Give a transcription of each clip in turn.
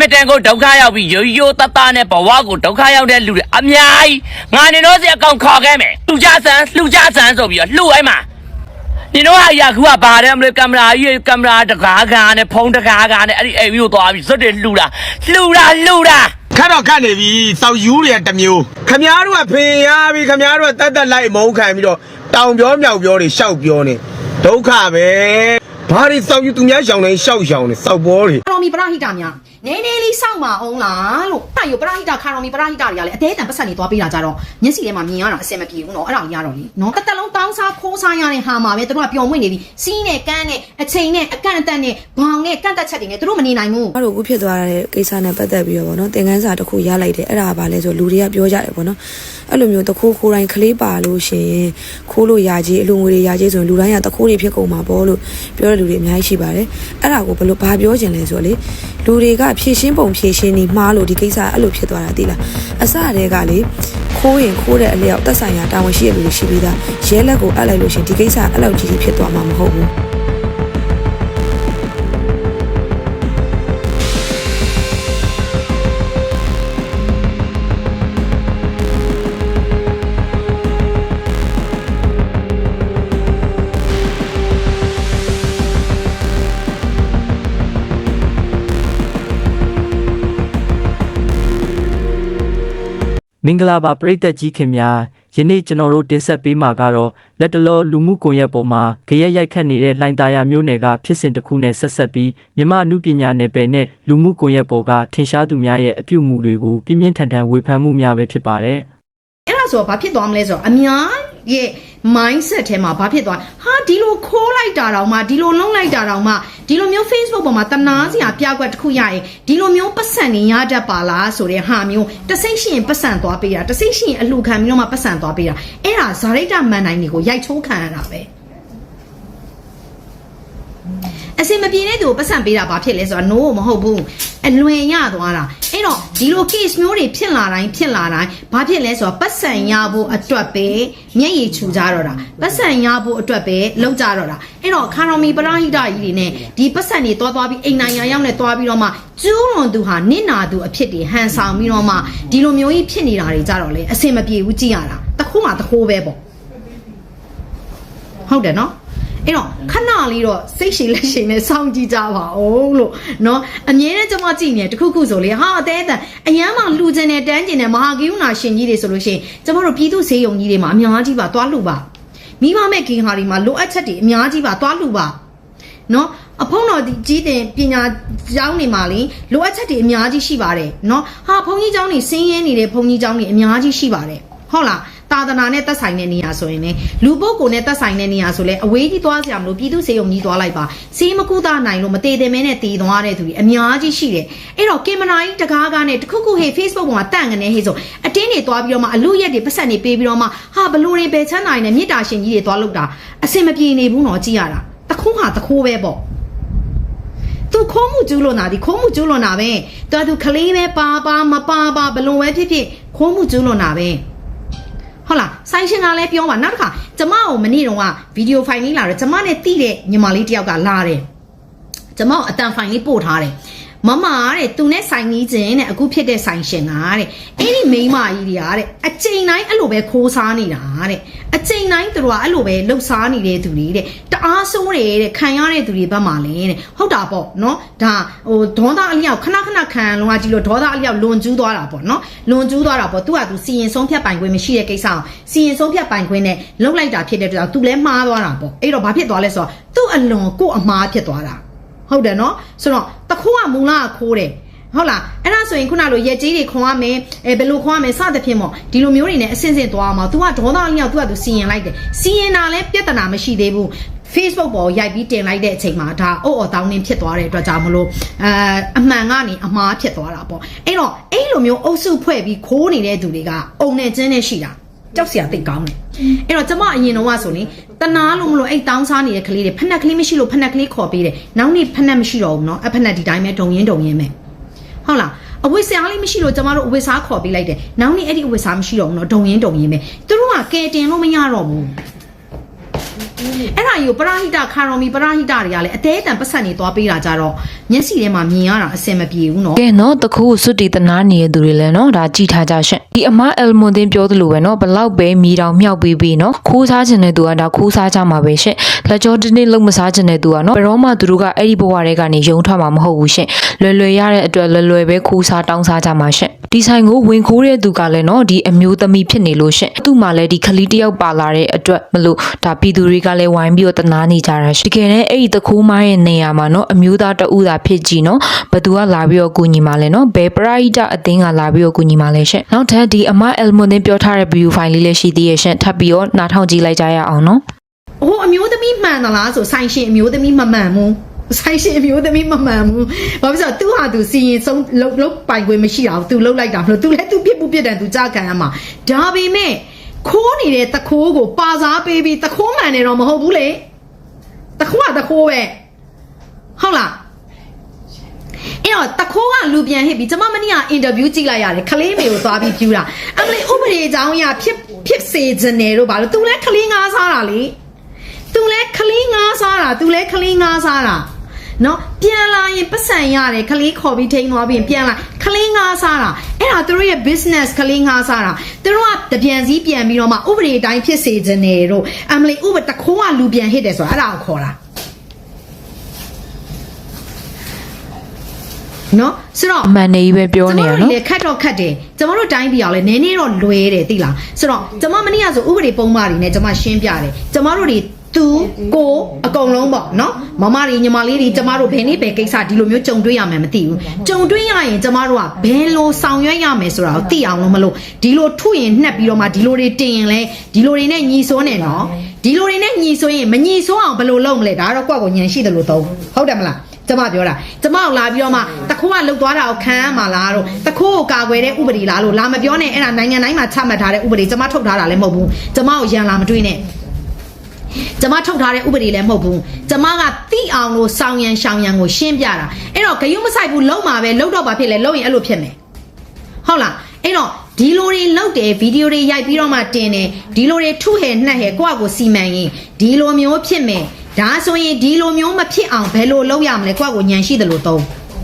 မတန်ကိုဒုက္ခရောက်ပြီးရိုးရိုးတသားနဲ့ဘဝကိုဒုက္ခရောက်တဲ့လူတွေအများကြီးငါနေတော့စီအကောင်ခေါ်ခဲ့မယ်လှူကြဆန်းလှူကြဆန်းဆိုပြီးတော့လှူလိုက်မှာနင်တို့ဟာရာခုကဘာတဲ့မလို့ကင်မရာကြီးကင်မရာတကားကားနဲ့ဖုန်းတကားကားနဲ့အဲ့ဒီအိမ်မျိုးသွားပြီးစွတ်တယ်လှူတာလှူတာလှူတာခက်တော့ခက်နေပြီစောက်ယူတွေကတစ်မျိုးခမားတို့ကဖင်ရပြီခမားတို့ကတက်တက်လိုက်မုန်းခံပြီးတော့တောင်ပြောမြောက်ပြောတွေရှောက်ပြောနေဒုက္ခပဲဘာတွေစောက်ယူသူများရှောင်နေရှောက်ရှောင်နေစောက်ဘောတွေခါတော်မီပရဟိတများ နည်းနည်းလေးစောင့်ပါအောင်လားလို့အဲ့ဒါရောပရဟိတခါတော်မီပရဟိတတွေကလည်းအသေးအံပတ်ဆက်နေသွားပေးတာကြတော့မျက်စိထဲမှာမြင်ရတာအဆင်မပြေဘူးနော်အဲ့ဒါကြီးရတော့လေနော်တစ်သက်လုံးတောင်းစားခိုးစားရတဲ့ဟာမှာပဲတို့ကပျော်မွေ့နေပြီးစီးနဲ့ကန်းနဲ့အချိန်နဲ့အကန့်အသတ်နဲ့ဘောင်နဲ့ကန့်သက်ချက်တွေနဲ့တို့မနေနိုင်ဘူးအဲ့လိုခုဖြစ်သွားတဲ့ကိစ္စနဲ့ပတ်သက်ပြီးတော့ဗောနော်သင်ခန်းစာတစ်ခုရလိုက်တယ်အဲ့ဒါကဘာလဲဆိုလူတွေကပြောကြတယ်ဗောနော်အဲ့လိုမျိုးတခိုးခိုးတိုင်းခလေးပါလို့ရှင်ခိုးလို့ရကြီးအလိုငွေတွေရကြီးဆိုရင်လူတိုင်းကတခိုးတွေဖြစ်ကုန်မှာပေါ့လို့ပြောတဲ့လူတွေအများကြီးရှိပါတယ်အဲ့ဒါကိုဘယ်လိုဘာပြောချင်လဲဆိုတော့လေလူတွေကဖြည့်ရှင်းပုံဖြည့်ရှင်းနေမှားလို့ဒီကိစ္စအဲ့လိုဖြစ်သွားတာသိလားအစတည်းကလေခိုးရင်ခိုးတဲ့အလျောက်သက်ဆိုင်ရာတာဝန်ရှိတဲ့လူတွေရှိပြီးသားရဲလက်ကိုအပ်လိုက်လို့ရှရင်ဒီကိစ္စအဲ့လောက်ကြီးကြီးဖြစ်သွားမှာမဟုတ်ဘူး မင်္ဂလာပါပရိသတ်ကြီးခင်များယနေ့ကျွန်တော်တို့တင်ဆက်ပေးမှာကတော့လက်တလောလူမှုကွန်ရက်ပေါ်မှာကြရက်ရိုက်ခတ်နေတဲ့လှိုင်သာယာမျိုးနယ်ကဖြစ်စဉ်တစ်ခုနဲ့ဆက်ဆက်ပြီးမြမအမှုပညာနယ်ပယ်နဲ့လူမှုကွန်ရက်ပေါ်ကထင်ရှားသူများရဲ့အပြုအမူတွေကိုပြင်းပြင်းထန်ထန်ဝေဖန်မှုများပဲဖြစ်ပါတယ်အဲ့ဒါဆိုတော့ဘာဖြစ်သွားမလဲဆိုတော့အများ ရဲ့ mindset ထဲမှာဘာဖြစ်သွားဟာဒီလိုခိုးလိုက်တာတောင်မှဒီလိုလုံးလိုက်တာတောင်မှဒီလိုမျိုး Facebook ပေါ်မှာတနာစရာပြကွက်တစ်ခုရရင်ဒီလိုမျိုးပတ်စံနေရတတ်ပါလားဆိုတဲ့ဟာမျိုးတစိမ့်ရှိရင်ပတ်စံသွားပေးတာတစိမ့်ရှိရင်အလှခံပြီးတော့မှပတ်စံသွားပေးတာအဲ့ဒါဇာရိတမန်နိုင်တွေကိုရိုက်ချိုးခံရတာပဲ အစင်မပြေတဲ့သူကိုပတ်စံပေးတာဘာဖြစ်လဲဆိုတော့ no မဟုတ်ဘူးအလွင်ရသွားတာအဲ့တော့ဒီလို case မျိုးတွေဖြစ်လာတိုင်းဖြစ်လာတိုင်းဘာဖြစ်လဲဆိုတော့ပတ်စံရဖို့အတွက်ပဲမျက်ရည်ချူကြတော့တာပတ်စံရဖို့အတွက်ပဲလောက်ကြတော့တာအဲ့တော့ခါတော်မီပရာဟိတကြီးတွေနဲ့ဒီပတ်စံတွေတွားသွားပြီးအိမ်နိုင်ရရောက်နဲ့တွားပြီးတော့မှကျူးလွန်သူဟာနစ်နာသူအဖြစ်တွေဟန်ဆောင်ပြီးတော့မှဒီလိုမျိုးကြီးဖြစ်နေတာတွေကြတော့လေအစင်မပြေဘူးကြည့်ရတာတခုမှတခိုးပဲပေါ့ဟုတ်တယ်နော် အဲ့တော့ခဏလေးတော့စိတ်ရှိလက်ရှိနဲ့စောင့်ကြည့်ကြပါဦးလို့เนาะအမြဲတမ်းကျွန်မကြည့်နေတယ်တခုခုဆိုလေဟာအသေးအတန်အရန်မှလှူကျင်တယ်တန်းကျင်တယ်မဟာကိယုနာရှင်ကြီးတွေဆိုလို့ရှိရင်ကျွန်တော်တို့ပြည်သူဈေးရုံကြီးတွေမှာအများကြီးပါသွားလှူပါမိမမဲ့ခင်ဟာတွေမှာလိုအပ်ချက်တွေအများကြီးပါသွားလှူပါเนาะအဖုံးတော်ဒီကြီးတင်ပညာကျောင်းနေမှာလေလိုအပ်ချက်တွေအများကြီးရှိပါတယ်เนาะဟာဘုန်းကြီးကျောင်းနေစင်းရဲနေတဲ့ဘုန်းကြီးကျောင်းတွေအများကြီးရှိပါတယ်ဟုတ်လား သာသနာနဲ့သက်ဆိုင်တဲ့နေရာဆိုရင်လေလူပုဂ္ဂိုလ်နဲ့သက်ဆိုင်တဲ့နေရာဆိုလဲအဝေးကြီးသွားစရာမလိုပြည်သူစေုံကြီးသွားလိုက်ပါစီးမကူတာနိုင်လို့မသေးတယ်မဲနဲ့တည်သွားတဲ့သူတွေအများကြီးရှိတယ်အဲ့တော့ကင်မရာကြီးတကားကားနဲ့တခုခုဟေး Facebook ပေါ်မှာတန့်ကနေဟေးဆိုအတင်းတွေသွားပြီးတော့မှအလူရက်တွေပတ်ဆက်နေပေးပြီးတော့မှဟာဘလူတွေပဲချမ်းနိုင်နဲ့မြစ်တာရှင်ကြီးတွေသွားလို့တာအစင်မပြေနေဘူးနော်ကြည့်ရတာတခုဟာတခိုးပဲပေါ့သူခိုးမှုကျူးလွန်တာဒီခိုးမှုကျူးလွန်တာပဲသူကသူကလေးပဲပါပါမပါပါဘလုံးပဲဖြစ်ဖြစ်ခိုးမှုကျူးလွန်တာပဲ ဟုတ်လားဆိုင်ရှင်ကလည်းပြောပါနောက်တစ်ခါကျမကိုမနေ့တုန်းကဗီဒီယိုဖိုင်လေးလာတော့ကျမနဲ့တိတဲ့ညီမလေးတယောက်ကလာတယ်ကျမကိုအတန်ဖိုင်လေးပို့ထားတယ် မမတဲ့သူနဲ့ဆိုင်ကြီးချင်းတဲ့အခုဖြစ်တဲ့ဆိုင်ရှင်ကတဲ့အဲ့ဒီမိန်းမကြီးတွေကတဲ့အချိန်တိုင်းအဲ့လိုပဲခိုးစားနေတာတဲ့အချိန်တိုင်းသူတို့ကအဲ့လိုပဲလှုပ်ရှားနေတဲ့သူတွေတဲ့တအားဆိုးတယ်တဲ့ခံရတဲ့သူတွေဘက်မှာလဲတဲ့ဟုတ်တာပေါ့နော်ဒါဟိုဒေါသအလျောက်ခဏခဏခံလုံးကကြည့်လို့ဒေါသအလျောက်လွန်ကျူးသွားတာပေါ့နော်လွန်ကျူးသွားတာပေါ့သူကသူစီရင်ဆုံးဖြတ်ပိုင်ခွင့်မရှိတဲ့ကိစ္စအောင်စီရင်ဆုံးဖြတ်ပိုင်ခွင့်နဲ့လှုပ်လိုက်တာဖြစ်တဲ့အတွက်သူလည်းမှားသွားတာပေါ့အဲ့တော့ဘာဖြစ်သွားလဲဆိုတော့သူ့အလွန်ကို့အမှားဖြစ်သွားတာ ဟုတ်တယ်နော်ဆိုတော့တခိုးကမူလကခိုးတယ်ဟုတ်လားအဲ့ဒါဆိုရင်ခုနလိုရက်ကြီးတွေခွန်ရမယ်အဲဘယ်လိုခွန်ရမယ်စသဖြင့်ပေါ့ဒီလိုမျိုးတွေနဲ့အစင်စင်သွားအောင် तू ကဒေါသအလျောက် तू က तू စီရင်လိုက်တယ်စီရင်တာလည်းပြဿနာမရှိသေးဘူး Facebook ပေါ်ရိုက်ပြီးတင်လိုက်တဲ့အချိန်မှာဒါအုတ်အော်တောင်းနေဖြစ်သွားတဲ့အတွက်ကြောင့်မလို့အဲအမှန်ကနေအမှားဖြစ်သွားတာပေါ့အဲ့တော့အဲ့လိုမျိုးအုပ်စုဖွဲ့ပြီးခိုးနေတဲ့သူတွေကအုံနဲ့ကျင်းနဲ့ရှိတာ ကြောက်စရာတိတ်ကောင်းတယ်အဲ့တော့ကျမအရင်တော့ကဆိုရင်တနာလို့မလို့အဲ့တောင်းစားနေတဲ့ကလေးတွေဖက်နှက်ကလေးမရှိလို့ဖက်နှက်ကလေးခေါ်ပေးတယ်နောက်နေ့ဖက်နှက်မရှိတော့ဘူးเนาะအဖက်နှက်ဒီတိုင်းပဲဒုံရင်ဒုံရင်ပဲဟုတ်လားအဝတ်စားလေးမရှိလို့ကျမတို့အဝတ်စားခေါ်ပေးလိုက်တယ်နောက်နေ့အဲ့ဒီအဝတ်စားမရှိတော့ဘူးเนาะဒုံရင်ဒုံရင်ပဲသူတို့ကကဲတင်လို့မရတော့ဘူး အဲ့ဒါကြီးကိုပရာဟိတခါရော်မီပရာဟိတတွေကလည်းအသေးအတန်ပတ်ဆက်နေသွားပေးတာကြတော့မျက်စိထဲမှာမြင်ရတာအဆင်မပြေဘူးနော်ကဲနော်တခုစွတ်တီတနာနေတဲ့သူတွေလည်းနော်ဒါကြည်ထားကြရှင့်ဒီအမအယ်မွန်တင်ပြောသလိုပဲနော်ဘလောက်ပဲမီတောင်မြောက်ပြီးပြီးနော်ခိုးစားခြင်းတဲ့သူကဒါခိုးစားကြမှာပဲရှင့်လက်ကြောတင်းတင်းလုံးမစားခြင်းတဲ့သူကနော်ဘယ်တော့မှသူတို့ကအဲ့ဒီဘဝတွေကနေယုံထွက်မှာမဟုတ်ဘူးရှင့်လွယ်လွယ်ရတဲ့အတွက်လွယ်လွယ်ပဲခိုးစားတောင်းစားကြမှာရှင့်ဒီဆိုင်ကိုဝင်ခိုးတဲ့သူကလည်းနော်ဒီအမျိုးသမီးဖြစ်နေလို့ရှင့်သူ့မှာလည်းဒီခလီတယောက်ပါလာတဲ့အတွက်မလို့ဒါပြည်သူတွေကလည်းဝိုင်းပြီးတော့တနာနေကြတာရှင့်တကယ်နဲ့အဲ့ဒီတခိုးမိုင်းရဲ့နေရာမှာနော်အမျိုးသားတဦးသာဖြစ်ကြည့်နော်ဘသူကလာပြီးတော့ကူညီမှာလဲနော်ဘယ်ပရိုက်တာအသင်းကလာပြီးတော့ကူညီမှာလဲရှင့်နောက်ထပ်ဒီအမအယ်မွန်တင်ပြောထားတဲ့ view file လေးလည်းရှိသေးရဲ့ရှင့်ထပ်ပြီးတော့နားထောင်ကြည့်လိုက်ကြရအောင်နော်ဟိုအမျိုးသမီးမှန်သလားဆိုဆိုင်ရှင်အမျိုးသမီးမမှန်ဘူးဆိုင်ရှင်အမျိုးသမီးမမှန်ဘူးဘာဖြစ်လို့သူဟာသူစီရင်ဆုံးလုတ်လုတ်ပိုင်ခွင့်မရှိအောင်သူလုတ်လိုက်တာမလို့သူလည်းသူပြစ်မှုပြစ်တယ်သူကြခံရမှာဒါပေမဲ့ ခိုးနေတဲ့တခိုးကိုပါစားပေးပြီးတခိုးမှန်နေတော့မဟုတ်ဘူးလေတခိုးကတခိုးပဲဟုတ်လားအဲ့တော့တခိုးကလူပြန်ဟစ်ပြီးကျမမနေ့ကအင်တာဗျူးကြည့်လိုက်ရတယ်ခလေးမေကိုသွားပြီးပြူတာအမလေးဥပဒေအကြောင်းအရဖြစ်ဖြစ်စေခြင်းတယ်တို့ဘာလို့ तू လဲခလေးငါးစားတာလေသူလဲခလင်းငါးစားတာသူလဲခလင်းငါးစားတာနော်ပြန်လာရင်ပတ်စံရတယ်ခလေးခေါ်ပြီးထိန်းသွားပြီးရင်ပြန်လာခလ င်းငါးစားတာအဲ့ဒါသူတို့ရဲ့ business ခလင်းငါးစားတာသူတို့ကတပြန်စည်းပြန်ပြီးတော့မှဥပဒေအတိုင်းဖြစ်စေခြင်းတယ်တို့အမလီဥပတခိုးကလူပြန်ဟစ်တယ်ဆိုတာအဲ့ဒါကိုခေါ်တာနော်ဆိုတော့အမှန်တည်းပဲပြောနေရကျမနော်တို့လေခတ်တော့ခတ်တယ်ကျမတို့တိုင်းပြည်အောင်လဲနည်းနည်းတော့လွဲတယ်သိလားဆိုတော့ကျမမနေ့ကဆိုဥပဒေပုံမှန်တွေနဲ့ကျမရှင်းပြတယ်ကျမတို့တွေ သူကိုအကုန်လုံးပေါ့နော်မမတွေညီမလေးတွေကျမတို့ဘယ်နေ့ဘယ်ကိစ္စဒီလိုမျိုးကြုံတွေ့ရမယ်မသိဘူးကြုံတွေ့ရရင်ကျမတို့ကဘယ်လိုဆောင်ရွက်ရမယ်ဆိုတာကိုသိအောင်လို့မလို့ဒီလိုထုရင်နှက်ပြီးတော့မှဒီလိုတွေတင်ရင်လဲဒီလိုတွေနဲ့ညီစိုးနေနော်ဒီလိုတွေနဲ့ညီစိုးရင်မညီစိုးအောင်ဘယ်လိုလုပ်မလဲဒါကတော့ကိုယ့်ကိုညံရှိတယ်လို့သုံးဟုတ်တယ်မလားကျမပြောတာကျမကိုလာပြီးတော့မှတခိုးကလှုပ်သွားတာကိုခံရမှာလားတို့တခိုးကိုကာကွယ်တဲ့ဥပဒေလားလို့လာမပြောနဲ့အဲ့ဒါနိုင်ငံတိုင်းမှာချမှတ်ထားတဲ့ဥပဒေကျမထုတ်ထားတာလည်းမဟုတ်ဘူးကျမကိုရန်လာမတွေးနဲ့ ကျမထုတ်ထားတဲ့ဥပဒေလည်းမဟုတ်ဘူးကျမကတိအောင်လို့စောင်းရန်ရှောင်းရန်ကိုရှင်းပြတာအဲ့တော့ဂယုမဆိုင်ဘူးလုံမှာပဲလုံတော့ပါဖြစ်လေလုံရင်အဲ့လိုဖြစ်မယ်ဟုတ်လားအဲ့တော့ဒီလိုတွေလောက်တယ်ဗီဒီယိုတွေရိုက်ပြီးတော့မှတင်တယ်ဒီလိုတွေထုဟဲနှက်ဟဲကိုယ့်အကိုစီမံရင်ဒီလိုမျိုးဖြစ်မယ်ဒါဆိုရင်ဒီလိုမျိုးမဖြစ်အောင်ဘယ်လိုလုပ်ရမလဲကိုယ့်အကိုညံရှိတယ်လို့သုံး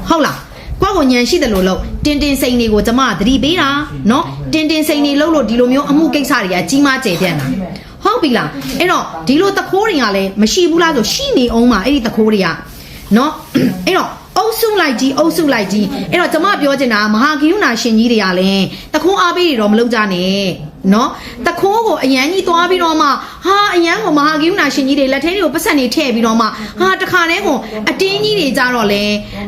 ဟုတ်လားကိုယ့်ကိုညံရှိတယ်လို့လို့တင်တင်စိန်တွေကိုကျမကသတိပေးတာเนาะတင်တင်စိန်တွေလို့လို့ဒီလိုမျိုးအမှုကိစ္စတွေကကြီးမားကျယ်ပြန့်တာ ဟုတ်ပြီလားအဲ့တော့ဒီလိုတခိုးတွေကလည်းမရှိဘူးလားဆိုရှိနေအောင်ပါအဲ့ဒီတခိုးတွေကနော်အဲ့တော့အုပ်စုလိုက်ကြီးအုပ်စုလိုက်ကြီးအဲ့တော့ကျွန်မပြောချင်တာမဟာကိယုဏရှင်ကြီးတွေကလည်းတခိုးအားပေးတွေတော့မလုပ်ကြနဲ့ နော်တခိုးကိုအရန်ကြီးသွားပြီးတော့မှဟာအရန်ကိုမဟာဂိယုနာရှင်ကြီးတွေလက်ထဲတွေကိုပတ်စံတွေထည့်ပြီးတော့မှဟာတခါတည်းကိုအတင်းကြီးတွေကြတော့လေ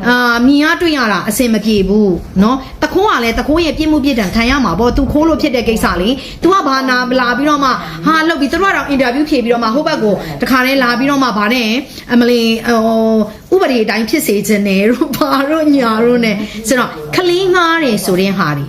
အာမြင်ရတွေ့ရတာအဆင်မပြေဘူးနော်တခိုးကလည်းတခိုးရဲ့ပြစ်မှုပြစ်ဒဏ်ခံရမှာပေါ့သူခိုးလို့ဖြစ်တဲ့ကိစ္စလေ तू ကဘာနာလာပြီးတော့မှဟာလောက်ပြီးသူတို့ကတော့အင်တာဗျူးဖြေပြီးတော့မှဟိုဘက်ကိုတခါတည်းလာပြီးတော့မှဗာနဲ့အမလီဟိုဥပဒေအတိုင်းဖြစ်စေခြင်းနဲ့တို့ဘာတို့ညာတို့ ਨੇ ဆိုတော့ခလင်းငားတယ်ဆိုတဲ့ဟာတွေ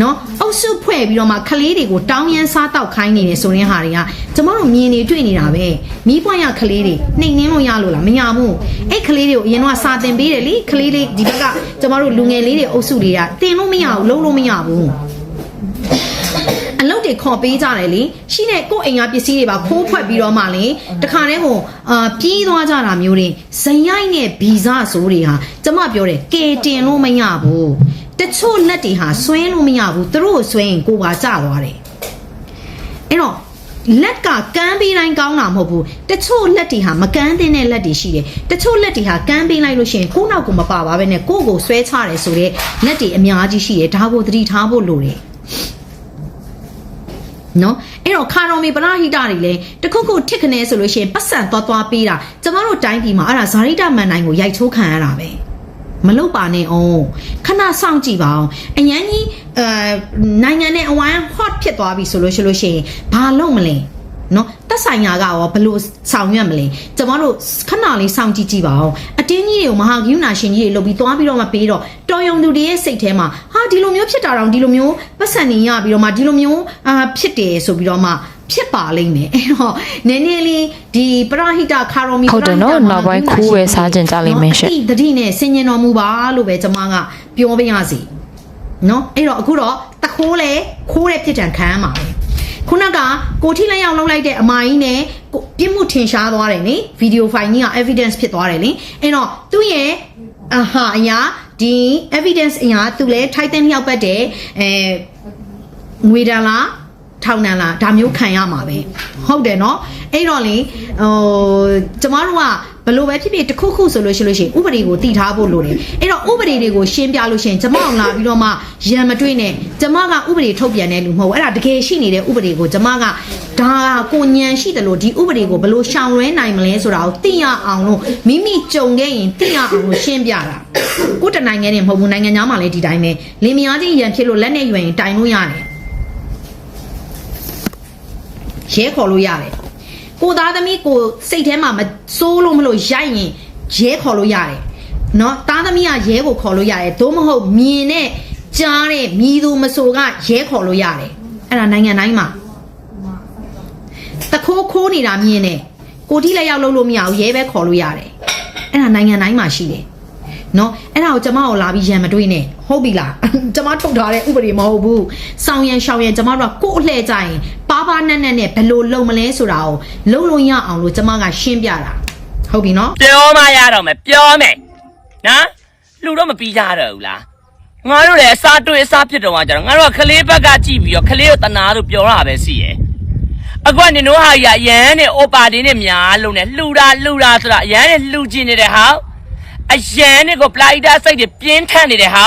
နော်အုပ်စုဖွဲ့ပြီးတော့မှခလေးတွေကိုတောင်းရမ်းစားတောက်ခိုင်းနေတယ်ဆိုရင်ဟာတွေကကျမတို့မြင်နေတွေ့နေတာပဲမိပွားရခလေးတွေနှိမ်နှင်းလို့ရလို့လားမရဘူးအဲ့ခလေးတွေကိုအရင်တော့စာတင်ပေးတယ်လေခလေးလေးဒီဘက်ကကျမတို့လူငယ်လေးတွေအုပ်စုတွေကတင်လို့မရဘူးလုံးလို့မရဘူးအလုပ်တွေခေါ်ပေးကြတယ်လေရှိတဲ့ကိုယ့်အိမ်ကပစ္စည်းတွေပါခိုးဖွက်ပြီးတော့မှလေတခါတည်းကိုအာပြေးသွားကြတာမျိုးတွေဇိမ်ရိုက်နဲ့ဗီဇဆိုးတွေဟာကျမပြောတယ်ကေတင်လို့မရဘူး တချို့လက်တွေဟာဆွဲလို့မရဘူးသူတို့ကိုဆွဲရင်ကိုယ်ပါကျသွားတယ်အဲ့တော့လက်ကကမ်းပေးတိုင်းကောင်းတာမဟုတ်ဘူးတချို့လက်တွေဟာမကမ်းသင့်တဲ့လက်တွေရှိတယ်တချို့လက်တွေဟာကမ်းပေးလိုက်လို့ရှိရင်ကိုယ့်နောက်ကိုမပါပါပဲနဲ့ကိုယ့်ကိုဆွဲချတယ်ဆိုတော့လက်တွေအများကြီးရှိတယ်ဒါကိုသတိထားဖို့လိုတယ်နော်အဲ့တော့ခါတော်မီပရဟိတတွေလည်းတခုခုတစ်ခနဲဆိုလို့ရှိရင်ပတ်စံသွားသွားပေးတာကျမတို့တိုင်းပြည်မှာအဲ့ဒါဇာရိတမန်တိုင်းကိုရိုက်ချိုးခံရတာပဲ မလုတ်ပါနဲ့အောင်ခဏစောင့်ကြည့်ပါအောင်အရန်ကြီးအဲနိုင်ငံနဲ့အဝိုင်း hot ဖြစ်သွားပြီဆိုလို့ရှိလို့ရှိရင်ဘာလုပ်မလဲ နော်တက်ဆိုင်ရာကရောဘလို့ဆောင်ရွက်မလဲကျမတို့ခဏလေးစောင့်ကြည့်ကြည့်ပါအောင်အတင်းကြီးတွေကိုမဟာဂိယူနာရှင်ကြီးတွေလုပ်ပြီးသွားပြီးတော့မှပေးတော့တော်ယုံသူတွေရဲ့စိတ်ထဲမှာဟာဒီလိုမျိုးဖြစ်တာတော့ဒီလိုမျိုးပတ်စံနေရပြီးတော့မှဒီလိုမျိုးအာဖြစ်တယ်ဆိုပြီးတော့မှဖြစ်ပါလိမ့်မယ်အဲ့တော့နည်းနည်းလေးဒီပရဟိတခါရောမီဟုတ်တယ်နော်နောက်ပိုင်းခိုးဝယ်စားခြင်းကြလိမ့်မယ်ရှင့်ဒီတတိနဲ့ဆင်ញင်တော်မူပါလို့ပဲကျွန်မကပြောပြရစီနော်အဲ့တော့အခုတော့တခိုးလေခိုးတဲ့ဖြစ်တံခံရမှာပဲ ခုနကကိုထိလက်ရောက်လုံးလိုက်တဲ့အမကြီးနဲ့ ကိုပြစ်မှုထင်ရှားသွားတယ်လေဗီဒီယိုဖိုင်ကြီးက evidence ဖြစ်သွားတယ်လေအဲ့တော့သူ့ရဲ့အဟာအရာဒီ evidence အရာသူလည်းထိုက်တဲ့မြောက်ပတ်တယ်အဲငွေတန်လားထောင်နံလားဒါမျိုးခံရမှာပဲဟုတ်တယ်เนาะအဲ့တော့လေဟိုကျမတို့က ဘလို့ပဲဖြစ်ဖြစ်တစ်ခုခုဆိုလို့ရှိလို့ရှိရင်ဥပဒေကိုတည်ထားဖို့လိုတယ်အဲ့တော့ဥပဒေတွေကိုရှင်းပြလို့ရှိရင်ကျမအောင်လာပြီးတော့မှရံမတွေ့နဲ့ကျမကဥပဒေထုတ်ပြန်တဲ့လူမဟုတ်ဘူးအဲ့ဒါတကယ်ရှိနေတဲ့ဥပဒေကိုကျမကဒါကိုညံရှိတယ်လို့ဒီဥပဒေကိုဘလို့ရှောင်လွဲနိုင်မလဲဆိုတာကိုသိရအောင်လို့မိမိကြုံခဲ့ရင်သိရအောင်လို့ရှင်းပြတာကိုယ်တနိုင်ငံနဲ့မဟုတ်ဘူးနိုင်ငံသားမှလည်းဒီတိုင်းပဲလင်မယားချင်းရံဖြစ်လို့လက်နဲ့ရွယ်ရင်တိုင်လို့ရတယ်ရဲခေါ်လို့ရတယ် ကိုသားသမီးကိုစိတ်ထဲမှာမစိုးလို့မလို့ရိုက်ရင်ရဲခေါ်လို့ရတယ်နော်သားသမီးကရဲကိုခေါ်လို့ရတယ်သို့မဟုတ်မြင်နဲ့ကြားတဲ့မြည်သူမဆိုကရဲခေါ်လို့ရတယ်အဲ့ဒါနိုင်ငံတိုင်းမှာတခိုးခိုးနေတာမြင်နေကိုတိလက်ရောက်လို့လို့မရဘူးရဲပဲခေါ်လို့ရတယ်အဲ့ဒါနိုင်ငံတိုင်းမှာရှိတယ်နော်အဲ့ဒါကိုကျမကိုလာပြီးရံမတွေးနဲ့ ဟုတ်ပြီလားကျမထုတ်ထားတဲ့ဥပဒေမဟုတ်ဘူးစောင်းရန်ရှောင်းရန်ကျမတို့ကကို့အလှဲ့ကြရင်ပါပါနက်နက်နဲ့ဘယ်လိုလုပ်မလဲဆိုတာကိုလုံလို့ရအောင်လို့ကျမကရှင်းပြတာဟုတ်ပြီနော်ပြောမရတော့မယ်ပြောမယ်နော်လူတော့မပြီးကြတော့ဘူးလားငါတို့လည်းအစားတွေးအစားဖြစ်တော့မှကြတော့ငါတို့ကကလေးဘက်ကကြည့်ပြီးတော့ကလေးကိုတနာလို့ပြောတာပဲရှိရဲ့အခုကနင်တို့ဟာရရန်နဲ့အိုပါတင်းနဲ့များလုံးနဲ့လှူတာလှူတာဆိုတာရန်နဲ့လှူကျင်နေတဲ့ဟာအရန်နဲ့ကိုပလိုက်တာစိတ်တွေပြင်းထန်နေတဲ့ဟာ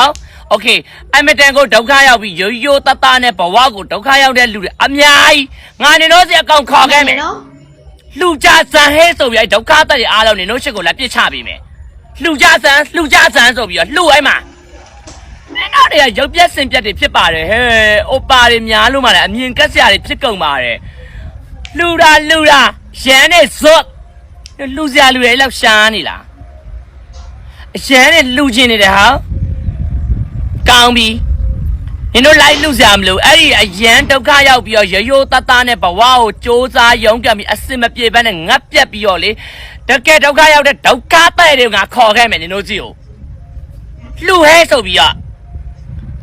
โอเคအမတန်ကိုဒုက္ခရောက်ပြီးရိုးရိုးတတနဲ့ဘဝကိုဒုက္ခရောက်တဲ့လူတွေအများကြီးငါနေတော့စီအကောင်ခေါ်ခဲ့မယ် လှူကြဆန်ဟဲဆိုပြီးအဲ့ဒုက္ခသက်တွေအားလုံးနေတို့ရှစ်ကိုလည်းပြစ်ချပေးမယ်လှူကြဆန်လှူကြဆန်ဆိုပြီးတော့လှူအဲ့မှာနင်တို့တွေကရုပ်ပြက်စင်ပြက်တွေဖြစ်ပါတယ်ဟဲ့အိုပါတွေများလို့မှလည်းအမြင်ကက်စရာတွေဖြစ်ကုန်ပါတယ်လှူတာလှူတာရန်နဲ့ဇွတ်လှူစရာလူတွေအဲ့လောက်ရှားနေလားအရန်နဲ့လှူခြင်းနေတယ်ဟာ ကောင်းပြီနင်တို့လိုက်လှူစရာမလိုအဲ့ဒီအရန်ဒုက္ခရောက်ပြီးတော့ရရိုးတတနဲ့ဘဝကိုစ조사ရုံးကန်ပြီးအစင်မပြေဘဲနဲ့ငတ်ပြက်ပြီးတော့လေတကယ်ဒုက္ခရောက်တဲ့ဒုက္ခတဲ့တွေငါခေါ်ခဲ့မယ်နင်တို့စီကိုလှူဟဲဆိုပြီးတော့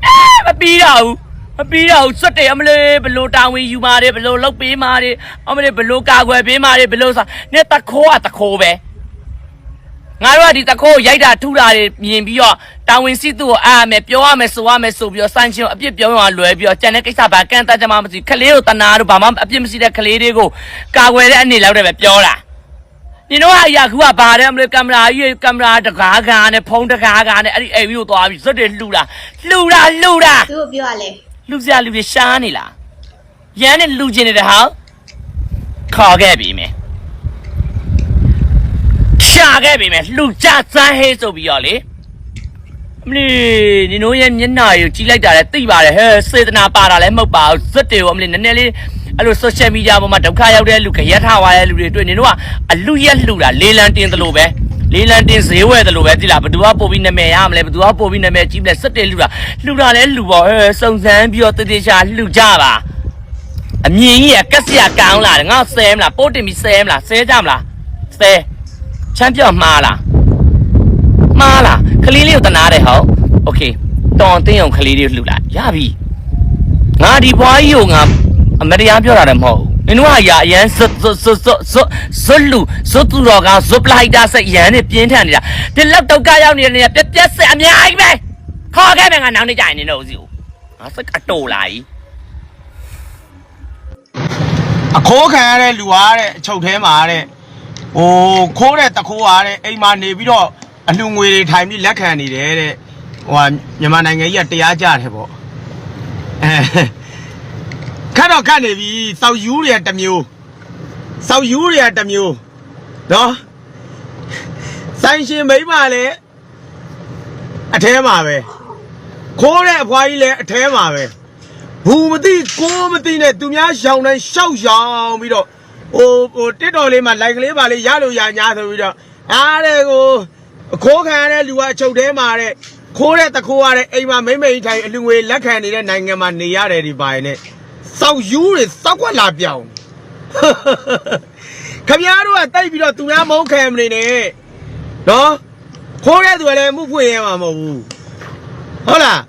အဲမပြီးတော့ဘူးမပြီးတော့ဘူးစွတ်တယ်အမလေးဘလို့တာဝန်ယူမာတယ်ဘလို့လုတ်ပေးမာတယ်အမလေးဘလို့ကာကွယ်ပေးမာတယ်ဘလို့ဆိုနေတခိုးอ่ะတခိုးပဲ ငါတို့ကဒီတခိုးကိုရိုက်တာထူတာတွေမြင်ပြီးတော့တာဝန်ရှိသူကိုအားရမယ်ပြောရမယ်ဆိုရမယ်ဆိုပြီးတော့စန့်ချင်းကိုအပြစ်ပြောရလွယ်ပြီးတော့ကြံတဲ့ကိစ္စဘာကန့်တတ်ကြမှာမသိဘူးခလေးကိုတနာတို့ဘာမှအပြစ်မရှိတဲ့ခလေးတွေကိုကာကွယ်တဲ့အနေလောက်တည်းပဲပြောတာညီတို့ဟာအရာခုကဘာတဲ့မလို့ကင်မရာကြီးကင်မရာတကားကားနဲ့ဖုန်းတကားကားနဲ့အဲ့ဒီအေဗီကိုသွားပြီးဇွတ်တွေလှူတာလှူတာလှူတာသူ့ကိုပြောရလေလှူစရာလူတွေရှားနေလားရန်နဲ့လှူကျင်နေတဲ့ဟာခေါ်ခဲ့ပြီမယ် ရှာခဲ့ပြီမယ်လှူကြစမ်းဟေးဆိုပြီးတော့လေအမလီနင်တို့ရဲ့မျက်နှာကိုကြည့်လိုက်တာလည်းသိပါတယ်ဟဲ့စေတနာပါတာလည်းမဟုတ်ပါဘူးဇွတ်တွေကိုအမလီနည်းနည်းလေးအဲ့လို social media ပေါ်မှာဒုက္ခရောက်တဲ့လူခရက်ထားသွားတဲ့လူတွေတွေ့နင်တို့ကအလူရက်လှူတာလေးလံတင်သလိုပဲလေးလံတင်ဈေးဝယ်သလိုပဲသိလားဘသူကပို့ပြီးနာမည်ရမလဲဘသူကပို့ပြီးနာမည်ကြီးမလဲစက်တယ်လှူတာလှူတာလည်းလှူပါဟဲ့စုံစမ်းပြီးတော့တတိချာလှူကြပါအမြင်ကြီးကကက်စရာကောင်းလာတယ်ငါဆဲမလားပို့တင်ပြီးဆဲမလားဆဲကြမလားဆဲ ချမ်းပြော့မှားလားမှားလားကလေးလေးကိုတနာတယ်ဟုတ်โอเคတော်တင်းအောင်ကလေးလေးကိုလှူလိုက်ရပြီငါဒီဘွားကြီးကိုငါအမတရားပြောတာလည်းမဟုတ်ဘူးနင်တို့ဟာရာအရန်ဇွတ်ဇွတ်ဇွတ်ဇွတ်ဇွတ်ဇွတ်လူဇွတ်သူတော်ကဇွတ်ပလိုက်တာစိတ်ရန်နဲ့ပြင်းထန်နေတာဒီလောက်ဒုက္ခရောက်နေတဲ့နေရာပြက်ပြက်ဆက်အများကြီးပဲခေါ်ခဲ့မယ်ငါနောက်နေ့ကျရင်နင်တို့စီကိုငါစကအတော်လာကြီး အခိုးခံရတဲ့လူအားတဲ့အချုပ်ထဲမှာတဲ့ ဟိုခိုးတဲ့တခိုးအားတဲ့အိမ်မှာနေပြီးတော့အလှငွေတွေထိုင်ပြီးလက်ခံနေတယ်တဲ့ဟိုဟာမြန်မာနိုင်ငံကြီးကတရားကြတယ်ပေါ့အဲခက်တော့ခက်နေပြီစောက်ယူတွေကတစ်မျိုးစောက်ယူတွေကတစ်မျိုးနော်ဆိုင်ရှင်မိန်းမလည်းအထဲမှာပဲခိုးတဲ့အဖွားကြီးလည်းအထဲမှာပဲဘူးမသိကိုမသိနဲ့သူများရှောင်းတိုင်းရှောက်ရှောင်းပြီးတော့ ဟိုဟိုတစ်တော်လေးမှာလိုက်ကလေးပါလေးရလို့ရညာဆိုပြီးတော့အားတဲ့ကိုအခိုးခံရတဲ့လူကအချုပ်ထဲမှာတဲ့ခိုးတဲ့တခိုးရတဲ့အိမ်မှာမိမ့်မိန်ထိုင်အလူငွေလက်ခံနေတဲ့နိုင်ငံမှာနေရတယ်ဒီပိုင်းနဲ့စောက်ယူတွေစောက်ကွက်လာပြောင်းခမည်းတော်ကတိတ်ပြီးတော့သူများမုန်းခံမနေနဲ့နော်ခိုးတဲ့သူကလည်းမှုဖွင့်ရမှာမဟုတ်ဘူးဟုတ်လား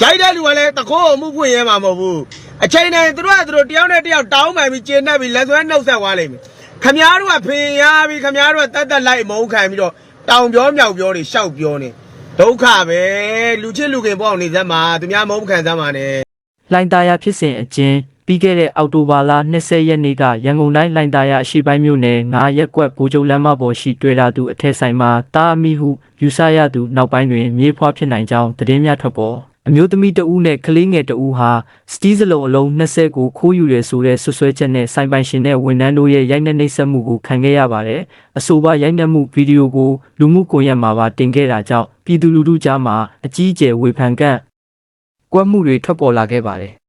ရိုက်တဲ့လူကလည်းတခိုးကိုမှုဖွင့်ရဲမှာမဟုတ်ဘူး အချိန်တိုင်းသူတို့ကသူတို့တယောက်နဲ့တယောက်တောင်းပန်ပြီးကျေနပ်ပြီးလက်ဆွဲနှုတ်ဆက်သွားလိမ့်မယ်ခမားတို့ကဖင်ရပြီခမားတို့ကတတ်တက်လိုက်အမုန်းခံပြီးတော့တောင်ပြောမြောက်ပြောတွေရှောက်ပြောနေဒုက္ခပဲလူချစ်လူခင်ပေါ့နေစမ်းမှာသူများမုန်းခံစမ်းမှာနဲ့။လိုင်တာယာဖြစ်စဉ်အကျဉ်းပြီးခဲ့တဲ့အောက်တိုဘာလ20ရက်နေ့ကရန်ကုန်တိုင်းလိုင်တာယာအရှိပိုင်းမြို့နယ်9ရက်ကွက်ဘိုးကျုံလမ်းမပေါ်ရှိတွေ့လာသူအထက်ဆိုင်မှာတာအမီဟုယူဆရသူနောက်ပိုင်းတွင်မြေဖွားဖြစ်နိုင်ကြောင်းသတင်းများထွက်ပေါ် အမျိုးသမီးတဦးနဲ့ကလေးငယ်တဦးဟာစတီးစလုံးအလုံး20ကိုခိုးယူရဆိုတဲ့ဆွဆွဲချက်နဲ့စိုင်ပိုင်ရှင်တဲ့ဝန်ထမ်းတို့ရဲ့ရိုက်နှက်နှိပ်စက်မှုကိုခံခဲ့ရပါတယ်။အဆိုပါရိုက်နှက်မှုဗီဒီယိုကိုလူမှုကွန်ရက်မှာပါတင်ခဲ့တာကြောင့်ပြည်သူလူထုကြားမှာအကြီးအကျယ်ဝေဖန်ကန့်ကွက်မှုတွေထွက်ပေါ်လာခဲ့ပါတယ်။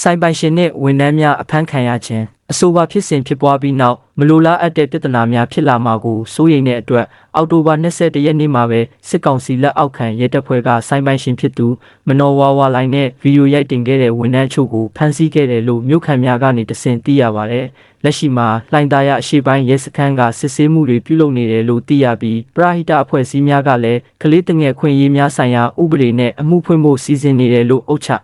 စိုင်ပိုင်ရှင်နဲ့ဝန်ထမ်းများအဖမ်းခံရခြင်းအဆိုပါဖြစ်စဉ်ဖြစ်ပွားပြီးနောက်မလိုလားအပ်တဲ့ပြဿနာများဖြစ်လာမှာကိုစိုးရိမ်တဲ့အတွက်အောက်တိုဘာ22ရက်နေ့မှာပဲစစ်ကောင်စီလက်အောက်ခံရဲတပ်ဖွဲ့ကစိုင်ပိုင်ရှင်ဖြစ်သူမနော်ဝါဝါလိုင်းနဲ့ဗီဒီယိုရိုက်တင်ခဲ့တဲ့ဝန်ထမ်းချို့ကိုဖမ်းဆီးခဲ့တယ်လို့မြို့ခံများကနေတဆင့်သိရပါတယ်။လက်ရှိမှာလှိုင်သာယာအရှိပိုင်းရဲစခန်းကစစ်ဆေးမှုတွေပြုလုပ်နေတယ်လို့သိရပြီးပရာဟိတအဖွဲ့အစည်းများကလည်းကလေးတငယ်ခွင့်ရေးများဆိုင်ရာဥပဒေနဲ့အမှုဖွင့်ဖို့စီစဉ်နေတယ်လို့အုပ်ချုပ်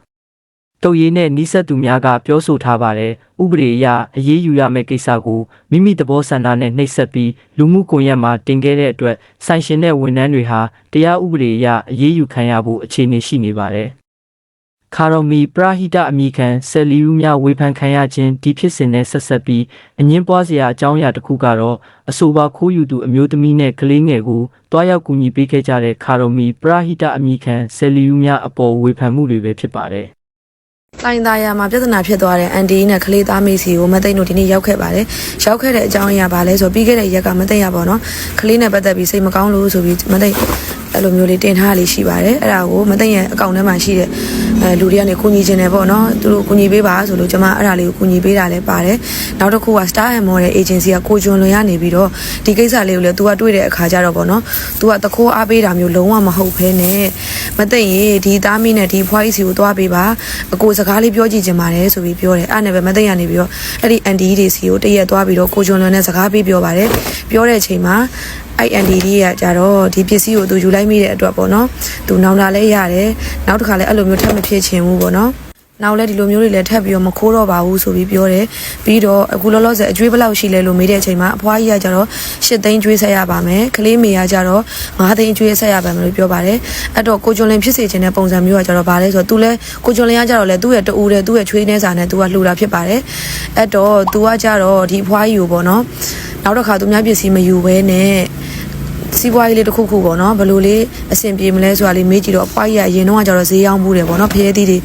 တုတ်ရည်နဲ့နီးစပ်သူများကပြောဆိုထားပါတယ်ဥပဒေအရအရေးယူရမယ့်ကိစ္စကိုမိမိသဘောဆန္ဒနဲ့နှိပ်စက်ပြီးလူမှုကွန်ရက်မှာတင်ခဲ့တဲ့အတွက်ဆိုင်ရှင်တဲ့ဝန်ထမ်းတွေဟာတရားဥပဒေအရအရေးယူခံရဖို့အခြေအနေရှိနေပါတယ်ခါရိုမီပရာဟိတအမိခံဆယ်လီယူများဝေဖန်ခံရခြင်းဒီဖြစ်စဉ်နဲ့ဆက်ဆက်ပြီးအငင်းပွားစရာအကြောင်းအရာတစ်ခုကတော့အဆိုပါခိုးယူသူအမျိုးသမီးနဲ့ကလေးငယ်ကိုတွားရောက်ကူညီပေးခဲ့ကြတဲ့ခါရိုမီပရာဟိတအမိခံဆယ်လီယူများအပေါ်ဝေဖန်မှုတွေပဲဖြစ်ပါတယ် လိုင်သားယာမှာပြဿနာဖြစ်သွားတဲ့အန်ဒီနဲ့ကလေးသားမေးစီကိုမသိန်းတို့ဒီနေ့ရောက်ခဲ့ပါတယ်။ရောက်ခဲ့တဲ့အကြောင်းအရာပါလဲဆိုပြီးခဲ့တဲ့ရက်ကမသိရပါတော့။ကလေးနဲ့ပတ်သက်ပြီးစိတ်မကောင်းလို့ဆိုပြီးမသိ အဲ့လိုမျိုးလေးတင်ထားလေးရှိပါတယ်။အဲ့ဒါကိုမသိရဲ့အကောင့်ထဲမှာရှိတဲ့အဲလူတွေကနေကူညီခြင်းတယ်ပေါ့နော်။သူတို့ကူညီပေးပါဆိုလို့ကျွန်မအဲ့ဒါလေးကိုကူညီပေးတာလည်းပါတယ်။နောက်တစ်ခုက Star and Model Agency ကကိုကျွန်းလွန်ရနေပြီးတော့ဒီကိစ္စလေးကိုလည်း तू ကတွေ့တဲ့အခါကျတော့ပေါ့နော်။ तू ကတခိုးအားပေးတာမျိုးလုံးဝမဟုတ်ဘဲနဲ့မသိရင်ဒီသားမီးနဲ့ဒီဖွားကြီးစီကိုသွားပေးပါအကိုစကားလေးပြောကြည့်ချင်ပါတယ်ဆိုပြီးပြောတယ်အဲ့နဲ့ပဲမသိရနေပြီးတော့အဲ့ဒီအန်ဒီတွေစီကိုတရက်သွားပြီးတော့ကိုကျွန်းလွန်နဲ့စကားပေးပြောပါတယ်ပြောတဲ့အချိန်မှာ အဲ့အန်ဒီတွေကကြတော့ဒီပစ္စည်းကိုသူယူလိုက်မိတဲ့အတွက်ပေါ့နော်သူနောင်တာလဲရတယ်နောက်တစ်ခါလဲအဲ့လိုမျိုးထပ်မဖြစ်ချင်ဘူးပေါ့နော် နောက်လဲဒီလိုမျိုးတွေလည်းထပ်ပြီးတော့မခိုးတော့ပါဘူးဆိုပြီးပြောတယ်ပြီးတော့အခုလောလောဆယ်အကျွေးဘယ်လောက်ရှိလဲလို့မေးတဲ့အချိန်မှာအဖွားကြီးကကြတော့၈သိန်းကျွေးဆက်ရပါမယ်ကလေးမေကကြတော့9သိန်းကျွေးဆက်ရပါမယ်လို့ပြောပါတယ်အဲ့တော့ကိုကျွန်းလင်ဖြစ်စေခြင်းတဲ့ပုံစံမျိုးကကြတော့ဗာလဲဆိုတော့ तू လဲကိုကျွန်းလင်ကကြတော့လဲသူ့ရဲ့တူတဲ့သူ့ရဲ့ချွေးနှဲစာနဲ့ तू ကလှူတာဖြစ်ပါတယ်အဲ့တော့ तू ကကြတော့ဒီအဖွားကြီးကိုပေါ့နော်နောက်တစ်ခါသူများပစ္စည်းမယူဘဲနဲ့ စီးပွားရေးလေးတစ်ခုခုပေါ့နော်ဘယ်လိုလေးအဆင်ပြေမလဲဆိုတာလေးမေးကြည့်တော့အဖွားကြီးကအရင်တော့ကကျတော့ဈေးရောင်းမှုတယ်ပေါ့နော်ဖရဲသီးတွေ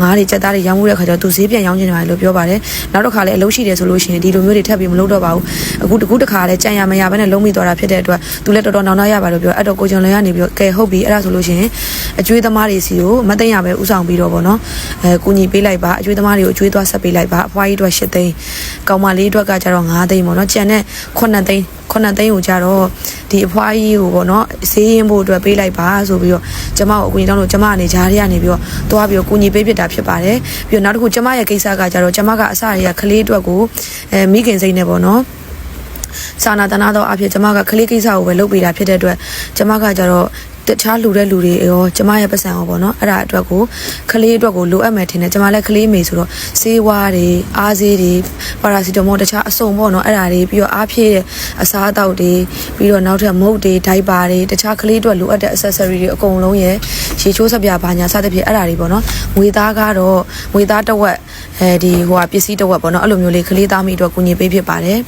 ငါးတွေကြက်သားတွေရောင်းမှုတဲ့ခါကျတော့သူဈေးပြန်ရောင်းချင်တယ်လို့ပြောပါတယ်နောက်တစ်ခါလည်းအလုပ်ရှိတယ်ဆိုလို့ရှိရင်ဒီလိုမျိုးတွေထပ်ပြီးမလုပ်တော့ပါဘူးအခုတကူတစ်ခါလည်းကြံရမရဘဲနဲ့လုံးမိသွားတာဖြစ်တဲ့အတွက်သူလည်းတော်တော်နောင်တရပါလို့ပြောအဲ့တော့ကိုကျွန်လွန်ရနေပြီးတော့ကဲဟုတ်ပြီအဲ့ဒါဆိုလို့ရှိရင်အကျွေးသမားတွေစီကိုမသိရပဲဥဆောင်ပြီးတော့ပေါ့နော်အဲကူညီပေးလိုက်ပါအကျွေးသမားတွေကိုအကျွေးသွားဆက်ပေးလိုက်ပါအဖွားကြီးအတွက်၈သိန်းကောင်မလေးအတွက်ကကျတော့9သိန်းပေါ့နော်ကြံတဲ့9သိန်း ခုနှစ်သိန်းကိုကြတော့ဒီအဖွားကြီးကိုပေါ့နော်ဈေးရင်ဖို့အတွက်ပေးလိုက်ပါဆိုပြီးတော့ကျမကိုအကူကြီးတောင်းလို့ကျမကနေဂျားတွေကနေပြီးတော့သွားပြီးတော့ကူညီပေးဖြစ်တာဖြစ်ပါတယ်ပြီးတော့နောက်တစ်ခုကျမရဲ့ကိစ္စကကြတော့ကျမကအစတွေကကလေးအတွက်ကိုအဲမိခင်စိတ်နဲ့ပေါ့နော်စာနာတနာတော့အဖြစ်ကျမကကလေးကိစ္စကိုပဲလုပ်ပေးတာဖြစ်တဲ့အတွက်ကျမကကြတော့ တခြားလူတဲ့လူတွေရောကျမရဲ့ပတ်စံရောပေါ့နော်အဲ့ဒါအတွက်ကိုကလေးအတွက်ကိုလိုအပ်မယ်ထင်တယ်ကျမလည်းကလေးမေဆိုတော့ဆေးဝါးတွေအားဆေးတွေပါရာစီတမောတခြားအစုံပေါ့နော်အဲ့ဒါတွေပြီးတော့အားဖြည့်တဲ့အစားအသောက်တွေပြီးတော့နောက်ထပ်မုတ်တွေဒိုက်ပါတွေတခြားကလေးအတွက်လိုအပ်တဲ့ accessory တွေအကုန်လုံးရယ်ရေချိုးစပြဘာညာစသဖြင့်အဲ့ဒါတွေပေါ့နော်ငွေသားကတော့ငွေသားတစ်ဝက်အဲဒီဟိုဟာပစ္စည်းတစ်ဝက်ပေါ့နော်အဲ့လိုမျိုးလေးကလေးသားမိအတွက်ကူညီပေးဖြစ်ပါတယ်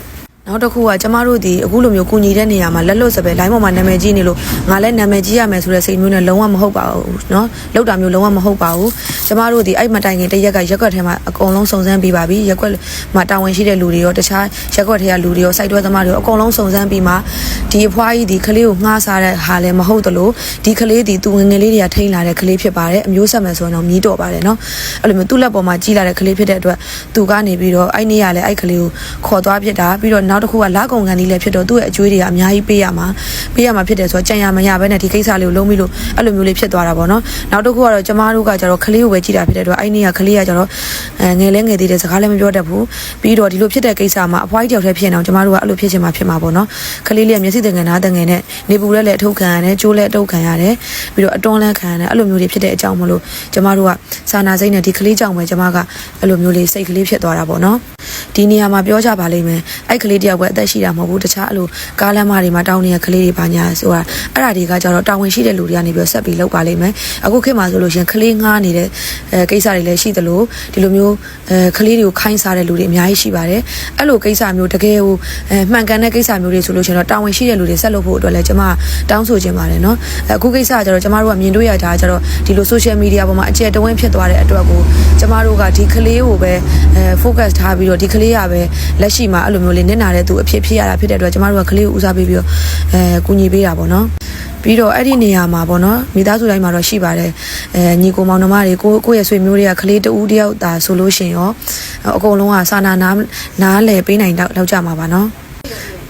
နောက်တစ်ခုကကျမတို့ဒီအခုလိုမျိုးကူညီတဲ့နေရာမှာလက်လွတ်စပယ် line ပေါ်မှာနာမည်ကြီးနေလို့ငါလည်းနာမည်ကြီးရမယ်ဆိုတဲ့စိတ်မျိုးနဲ့လုံးဝမဟုတ်ပါဘူးเนาะလောက်တာမျိုးလုံးဝမဟုတ်ပါဘူးကျမတို့ဒီအဲ့မတိုင်ခင်တရက်ကရက်ွက်ထဲမှာအကုန်လုံးစုံစမ်းပြီးပါပြီရက်ွက်မှာတာဝန်ရှိတဲ့လူတွေရောတခြားရက်ွက်ထဲကလူတွေရောစိုက်တွဲသမားတွေရောအကုန်လုံးစုံစမ်းပြီးမှဒီအဖွားကြီးဒီကလေးကိုငှားစားတဲ့ဟာလည်းမဟုတ်သလိုဒီကလေးဒီသူငယ်ငယ်လေးတွေကထိန်းလာတဲ့ကလေးဖြစ်ပါတယ်အမျိုးဆက်မယ်ဆိုရင်တော့မြည်တော့ပါတယ်เนาะအဲ့လိုမျိုးသူ့လက်ပေါ်မှာကြီးလာတဲ့ကလေးဖြစ်တဲ့အတွက်သူကနေပြီးတော့အဲ့နေ့ကလည်းအဲ့ကလေးကိုခေါ်သွားဖြစ်တာပြီးတော့ နောက်တစ်ခုကလာကုန်ကန်ကြီးလည်းဖြစ်တော့သူ့ရဲ့အကျွေးတွေကအများကြီးပေးရမှာပေးရမှာဖြစ်တယ်ဆိုတော့ကြံရမရဘဲနဲ့ဒီကိစ္စလေးကိုလုံးပြီးလို့အဲ့လိုမျိုးလေးဖြစ်သွားတာပေါ့နော်နောက်တစ်ခုကတော့ကျမတို့ကကျတော့ကလေးကိုပဲကြည့်တာဖြစ်တဲ့အတွက်အဲ့နေ့ကကလေးကကျတော့အဲငယ်လဲငယ်သေးတဲ့စကားလည်းမပြောတတ်ဘူးပြီးတော့ဒီလိုဖြစ်တဲ့ကိစ္စမှာအဖွားကြီးတယောက်တည်းဖြစ်နေအောင်ကျမတို့ကအဲ့လိုဖြစ်ချင်မှဖြစ်မှာပေါ့နော်ကလေးလေးကမျက်စိတငယ်နားတငယ်နဲ့နေပူလည်းလည်းအထုတ်ခံရတယ်ကျိုးလည်းအထုတ်ခံရတယ်ပြီးတော့အတွန်းလန်းခံရတယ်အဲ့လိုမျိုးတွေဖြစ်တဲ့အကြောင်းမလို့ကျမတို့ကစာနာစိတ်နဲ့ဒီကလေးကြောင့်ပဲကျမကအဲ့လိုမျိုးလေးစိတ်ကလေးဖြစ်သွားတာပေါ့နော်ဒီနေရာမှာပြောကြပါလိမ့်မယ်အဲ့ကလေးတယောက်ပဲအသက်ရှိတာမဟုတ်ဘူးတခြားအလိုကားလမ်းမတွေမှာတောင်းနေတဲ့ကလေးတွေပါညာဆိုတာအဲ့ဒါတွေကကြတော့တာဝန်ရှိတဲ့လူတွေကနေပြီးတော့ဆက်ပြီးလုပ်ပါလိမ့်မယ်အခုခေတ်မှာဆိုလို့ရှင်ကလေးငှားနေတဲ့အဲကိစ္စတွေလည်းရှိသလိုဒီလိုမျိုးအဲကလေးတွေကိုခိုင်းစားတဲ့လူတွေအများကြီးရှိပါတယ်အဲ့လိုကိစ္စမျိုးတကယ်ဟိုအဲမှန်ကန်တဲ့ကိစ္စမျိုးတွေဆိုလို့ရှင်တော့တာဝန်ရှိတဲ့လူတွေဆက်လုပ်ဖို့အတွက်လည်းကျွန်မတောင်းဆိုချင်ပါတယ်နော်အခုကိစ္စကကြတော့ကျွန်မတို့ကမြင်တွေ့ရတာကကြတော့ဒီလို social media ပေါ်မှာအကျယ်တဝင်းဖြစ်သွားတဲ့အတွက်ကိုကျွန်မတို့ကဒီကလေးကိုပဲအဲ focus ထားပြီးတော့ဒီကလေးကပဲလက်ရှိမှာအဲ့လိုမျိုးလေးနစ်နာတဲ့သူအဖြစ်ဖြစ်ရတာဖြစ်တဲ့အတွက်ကျမတို့ကကလေးကိုဦးစားပေးပြီးတော့အဲကူညီပေးတာပေါ့နော်ပြီးတော့အဲ့ဒီနေရာမှာပေါ့နော်မိသားစုတိုင်းမှာတော့ရှိပါတယ်အဲညီကိုမောင်နှမတွေကိုကိုယ့်ရဲ့ဆွေမျိုးတွေကကလေးတဦးတယောက်သာဆိုလို့ရှိရင်ရောအကုန်လုံးကစာနာနားနားလဲပေးနိုင်တော့လောက်ကြမှာပါနော်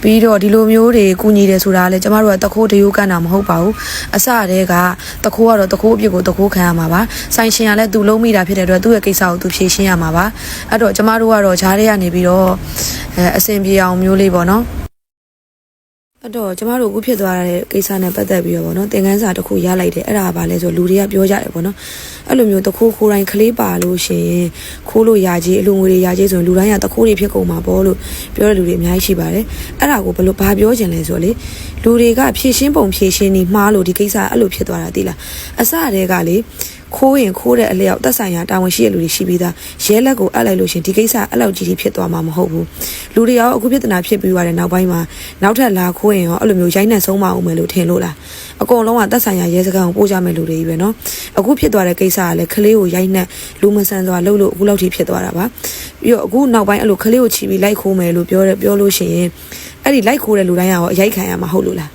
ပြီးတော့ဒီလိုမျိုးတွေကူညီတယ်ဆိုတာကလည်းကျမတို့ကတခိုးတရိုးကန်တာမဟုတ်ပါဘူးအစတည်းကတခိုးကတော့တခိုးအပြစ်ကိုတခိုးခံရမှာပါဆိုင်ရှင်ကလည်းသူလုံးမိတာဖြစ်တဲ့အတွက်သူ့ရဲ့ကိစ္စကိုသူဖြေရှင်းရမှာပါအဲ့တော့ကျမတို့ကတော့ဂျားတွေကနေပြီးတော့အဲအဆင်ပြေအောင်မျိုးလေးပေါ့နော် အဲ့တော့ကျမတို့အခုဖြစ်သွားတဲ့ကိစ္စနဲ့ပတ်သက်ပြီးတော့ဗောနော်သင်ခန်းစာတစ်ခုရလိုက်တယ်အဲ့ဒါကဘာလဲဆိုလူတွေကပြောကြတယ်ဗောနော်အဲ့လိုမျိုးတခိုးခိုးတိုင်းကလေးပါလို့ရှိရင်ခိုးလို့ရာကြီးအလူငွေတွေရာကြီးဆိုရင်လူတိုင်းကတခိုးတွေဖြစ်ကုန်မှာပေါ့လို့ပြောတဲ့လူတွေအများကြီးရှိပါတယ်အဲ့ဒါကိုဘယ်လိုဘာပြောချင်လဲဆိုတော့လေလူတွေကဖြည့်ရှင်းပုံဖြည့်ရှင်းနေမှားလို့ဒီကိစ္စအဲ့လိုဖြစ်သွားတာသိလားအစတည်းကလေ ခိုးရင်ခိုးတဲ့အလျောက်သက်ဆိုင်ရာတာဝန်ရှိတဲ့လူတွေရှိပြီးသားရဲလက်ကိုအပ်လိုက်လို့ရှရင်ဒီကိစ္စအဲ့လောက်ကြီးကြီးဖြစ်သွားမှာမဟုတ်ဘူးလူတွေရောအခုပြဿနာဖြစ်ပြီးသွားတဲ့နောက်ပိုင်းမှာနောက်ထပ်လာခိုးရင်ရောအဲ့လိုမျိုးရိုင်းနှက်ဆုံးမအောင်မယ်လို့ထင်လို့လားအကုန်လုံးကသက်ဆိုင်ရာရဲစခန်းကိုပို့ကြမယ်လူတွေကြီးပဲเนาะအခုဖြစ်သွားတဲ့ကိစ္စကလည်းခလေးကိုရိုင်းနှက်လူမဆန်စွာလှုပ်လို့အခုလောက်ထိဖြစ်သွားတာပါပြီးတော့အခုနောက်ပိုင်းအဲ့လိုခလေးကိုချီပြီးလိုက်ခိုးမယ်လို့ပြောတယ်ပြောလို့ရှိရင်အဲ့ဒီလိုက်ခိုးတဲ့လူတိုင်းကရောအရိုက်ခံရမှာဟုတ်လို့လား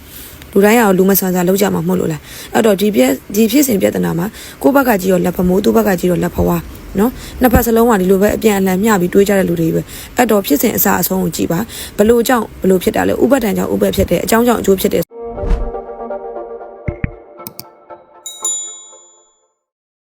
လူတိုင်းအောင်လူမဆန်ဆန်လောက်ကြမှာမဟုတ်လို့လားအဲ့တော့ဒီပြက်ဒီဖြစ်စဉ်ပြဿနာမှာကိုယ့်ဘက်ကကြီးတော့လက်ဖမိုးသူ့ဘက်ကကြီးတော့လက်ဖွားနော်နှစ်ဖက်စလုံးကဒီလိုပဲအပြန်အလှန်မျှပြီးတွေးကြတဲ့လူတွေပဲအဲ့တော့ဖြစ်စဉ်အစအဆုံးကိုကြည့်ပါဘလို့အကြောင်းဘလို့ဖြစ်တာလဲဥပဒံကြောင့်ဥပဖြစ်တယ်အကြောင်းကြောင့်အကျိုးဖြစ်တယ်